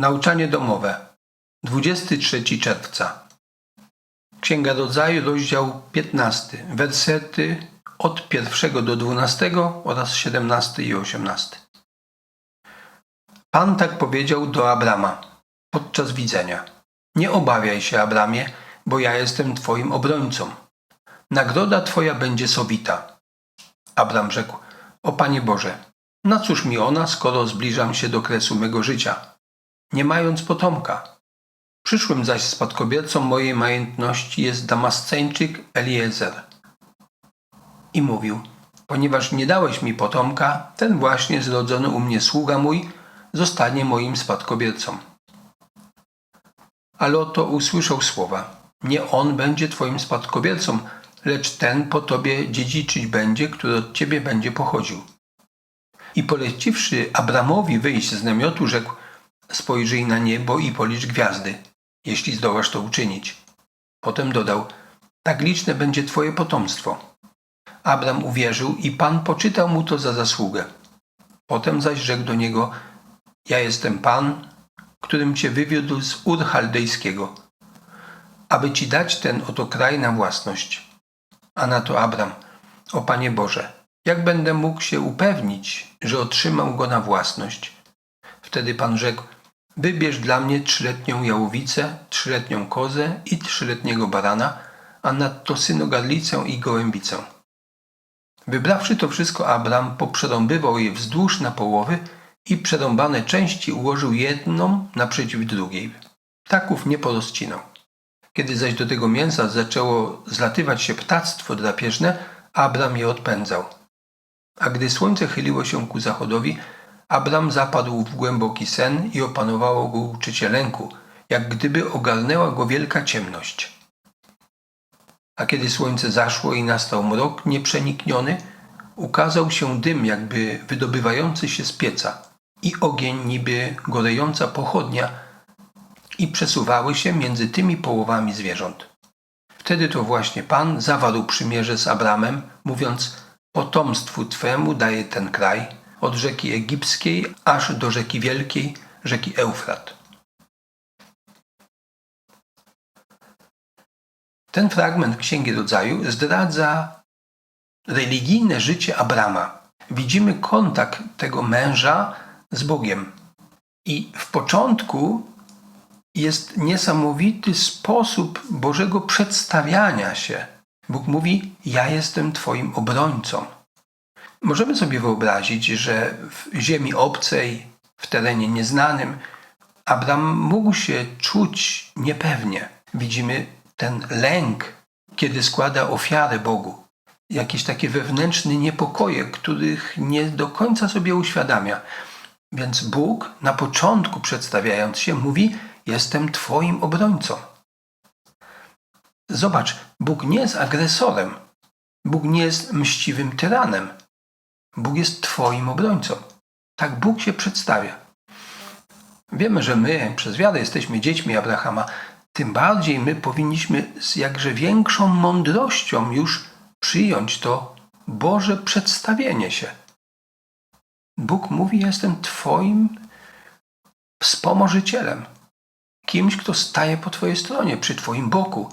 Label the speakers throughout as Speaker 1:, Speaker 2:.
Speaker 1: Nauczanie domowe. 23 czerwca. Księga Rodzaju, rozdział 15, wersety od 1 do 12 oraz 17 i 18. Pan tak powiedział do Abrama podczas widzenia. Nie obawiaj się, Abramie, bo ja jestem Twoim obrońcą. Nagroda Twoja będzie sobita. Abram rzekł, o Panie Boże, na cóż mi ona, skoro zbliżam się do kresu mego życia, nie mając potomka? Przyszłym zaś spadkobiercą mojej majętności jest Damasceńczyk Eliezer. I mówił, ponieważ nie dałeś mi potomka, ten właśnie zrodzony u mnie sługa mój zostanie moim spadkobiercą. Ale oto usłyszał słowa, nie on będzie twoim spadkobiercą, lecz ten po tobie dziedziczyć będzie, który od ciebie będzie pochodził. I poleciwszy Abramowi wyjść z namiotu, rzekł, spojrzyj na niebo i policz gwiazdy, jeśli zdołasz to uczynić. Potem dodał, tak liczne będzie twoje potomstwo. Abram uwierzył i Pan poczytał mu to za zasługę. Potem zaś rzekł do niego, ja jestem Pan, którym cię wywiódł z Ur Chaldejskiego, aby ci dać ten oto kraj na własność. A na to Abram, o Panie Boże, jak będę mógł się upewnić, że otrzymam go na własność? Wtedy Pan rzekł, wybierz dla mnie trzyletnią jałowicę, trzyletnią kozę i trzyletniego barana, a nadto synogarlicę i gołębicę. Wybrawszy to wszystko, Abram poprzerąbywał je wzdłuż na połowy i przerąbane części ułożył jedną naprzeciw drugiej. Ptaków nie porozcinał. Kiedy zaś do tego mięsa zaczęło zlatywać się ptactwo drapieżne, Abram je odpędzał. A gdy słońce chyliło się ku zachodowi, Abram zapadł w głęboki sen i opanowało go uczucie lęku, jak gdyby ogarnęła go wielka ciemność. A kiedy słońce zaszło i nastał mrok nieprzenikniony, ukazał się dym jakby wydobywający się z pieca i ogień niby gorejąca pochodnia i przesuwały się między tymi połowami zwierząt. Wtedy to właśnie Pan zawarł przymierze z Abramem, mówiąc potomstwu Twemu daję ten kraj, od rzeki egipskiej aż do rzeki wielkiej, rzeki Eufrat. Ten fragment Księgi Rodzaju zdradza religijne życie Abrama. Widzimy kontakt tego męża z Bogiem. I w początku jest niesamowity sposób Bożego przedstawiania się. Bóg mówi: Ja jestem Twoim obrońcą. Możemy sobie wyobrazić, że w ziemi obcej, w terenie nieznanym, Abraham mógł się czuć niepewnie. Widzimy ten lęk, kiedy składa ofiarę Bogu. Jakieś takie wewnętrzne niepokoje, których nie do końca sobie uświadamia. Więc Bóg na początku przedstawiając się mówi: Jestem Twoim obrońcą. Zobacz, Bóg nie jest agresorem. Bóg nie jest mściwym tyranem. Bóg jest Twoim obrońcą. Tak Bóg się przedstawia. Wiemy, że my przez wiarę jesteśmy dziećmi Abrahama. Tym bardziej my powinniśmy z jakże większą mądrością już przyjąć to Boże przedstawienie się. Bóg mówi: Jestem Twoim wspomożycielem, kimś, kto staje po Twojej stronie, przy Twoim boku.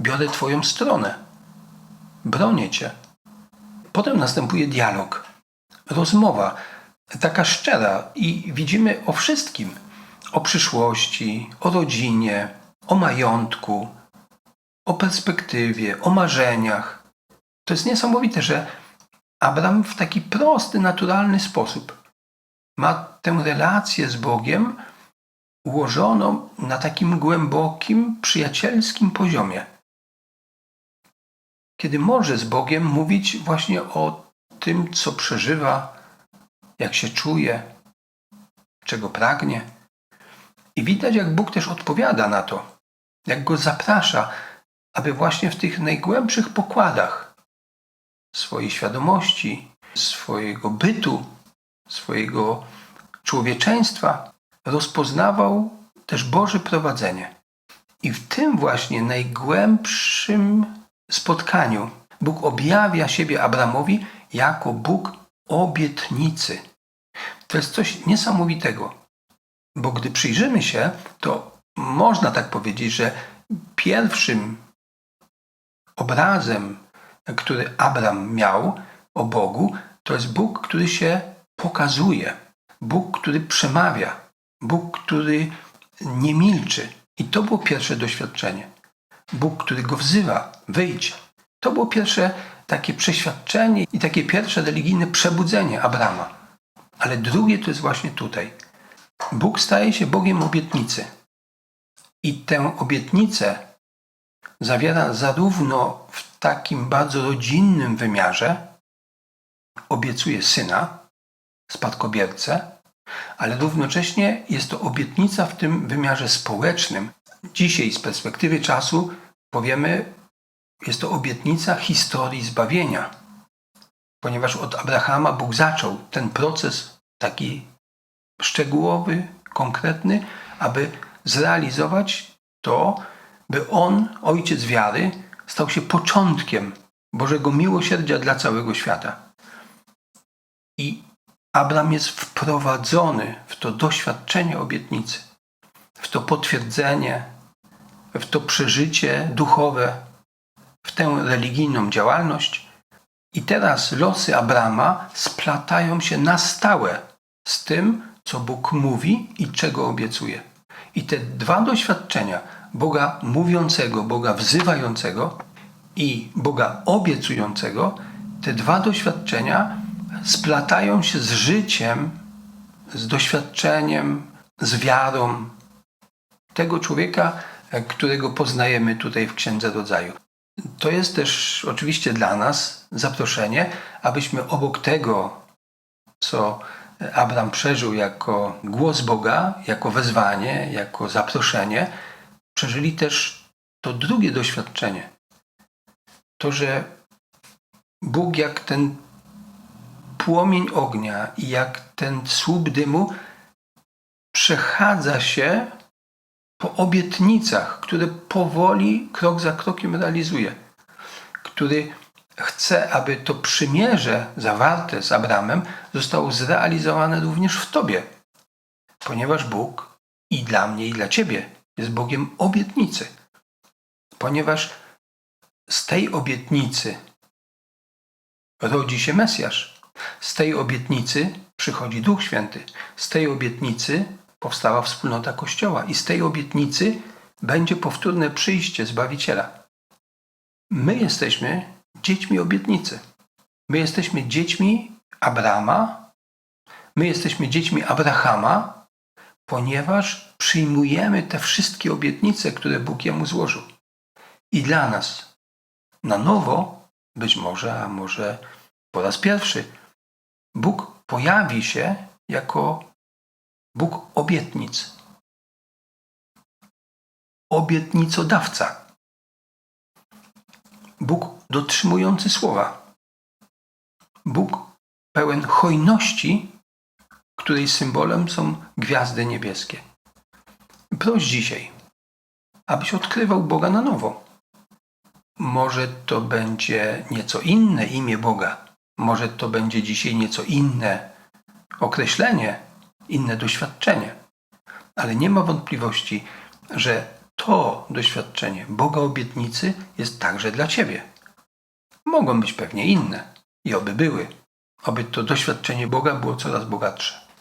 Speaker 1: Biorę Twoją stronę, bronię Cię. Potem następuje dialog, rozmowa, taka szczera, i widzimy o wszystkim: o przyszłości, o rodzinie, o majątku, o perspektywie, o marzeniach. To jest niesamowite, że Abraham w taki prosty, naturalny sposób ma tę relację z Bogiem ułożoną na takim głębokim, przyjacielskim poziomie. Kiedy może z Bogiem mówić właśnie o tym, co przeżywa, jak się czuje, czego pragnie. I widać, jak Bóg też odpowiada na to, jak go zaprasza, aby właśnie w tych najgłębszych pokładach swojej świadomości, swojego bytu, swojego człowieczeństwa, rozpoznawał też Boże prowadzenie. I w tym właśnie najgłębszym spotkaniu Bóg objawia siebie Abramowi jako Bóg obietnicy. To jest coś niesamowitego. Bo gdy przyjrzymy się, to można tak powiedzieć, że pierwszym obrazem, który Abram miał o Bogu, to jest Bóg, który się pokazuje, Bóg, który przemawia, Bóg, który nie milczy. I to było pierwsze doświadczenie. Bóg, który go wzywa, wyjdź. To było pierwsze takie przeświadczenie i takie pierwsze religijne przebudzenie Abrama. Ale drugie to jest właśnie tutaj. Bóg staje się Bogiem obietnicy. I tę obietnicę zawiera zarówno w takim bardzo rodzinnym wymiarze, obiecuje syna, spadkobiercę, ale równocześnie jest to obietnica w tym wymiarze społecznym. Dzisiaj z perspektywy czasu powiemy, jest to obietnica historii zbawienia, ponieważ od Abrahama Bóg zaczął ten proces taki szczegółowy, konkretny, aby zrealizować to, by on, ojciec wiary, stał się początkiem Bożego miłosierdzia dla całego świata. I Abram jest wprowadzony w to doświadczenie obietnicy, w to potwierdzenie, w to przeżycie duchowe, w tę religijną działalność. I teraz losy Abrama splatają się na stałe z tym, co Bóg mówi i czego obiecuje. I te dwa doświadczenia Boga mówiącego, Boga wzywającego i Boga obiecującego, te dwa doświadczenia splatają się z życiem, z doświadczeniem, z wiarą tego człowieka, którego poznajemy tutaj w Księdze Rodzaju. To jest też oczywiście dla nas zaproszenie, abyśmy obok tego, co Abraham przeżył jako głos Boga, jako wezwanie, jako zaproszenie, przeżyli też to drugie doświadczenie. To, że Bóg jak ten płomień ognia i jak ten słup dymu przechadza się po obietnicach, które powoli, krok za krokiem realizuje, który chce, aby to przymierze zawarte z Abramem zostało zrealizowane również w Tobie, ponieważ Bóg i dla mnie, i dla Ciebie jest Bogiem obietnicy, ponieważ z tej obietnicy rodzi się Mesjasz. Z tej obietnicy przychodzi Duch Święty. Z tej obietnicy powstała wspólnota Kościoła i z tej obietnicy będzie powtórne przyjście Zbawiciela. My jesteśmy dziećmi obietnicy. My jesteśmy dziećmi Abrama, my jesteśmy dziećmi Abrahama, ponieważ przyjmujemy te wszystkie obietnice, które Bóg jemu złożył. I dla nas na nowo, być może, a może po raz pierwszy, Bóg pojawi się jako Bóg obietnic. Obietnicodawca. Bóg dotrzymujący słowa. Bóg pełen hojności, której symbolem są gwiazdy niebieskie. Proś dzisiaj, abyś odkrywał Boga na nowo. Może to będzie nieco inne imię Boga, może to będzie dzisiaj nieco inne określenie, inne doświadczenie, ale nie ma wątpliwości, że to doświadczenie Boga obietnicy jest także dla Ciebie. Mogą być pewnie inne i oby były, oby to doświadczenie Boga było coraz bogatsze.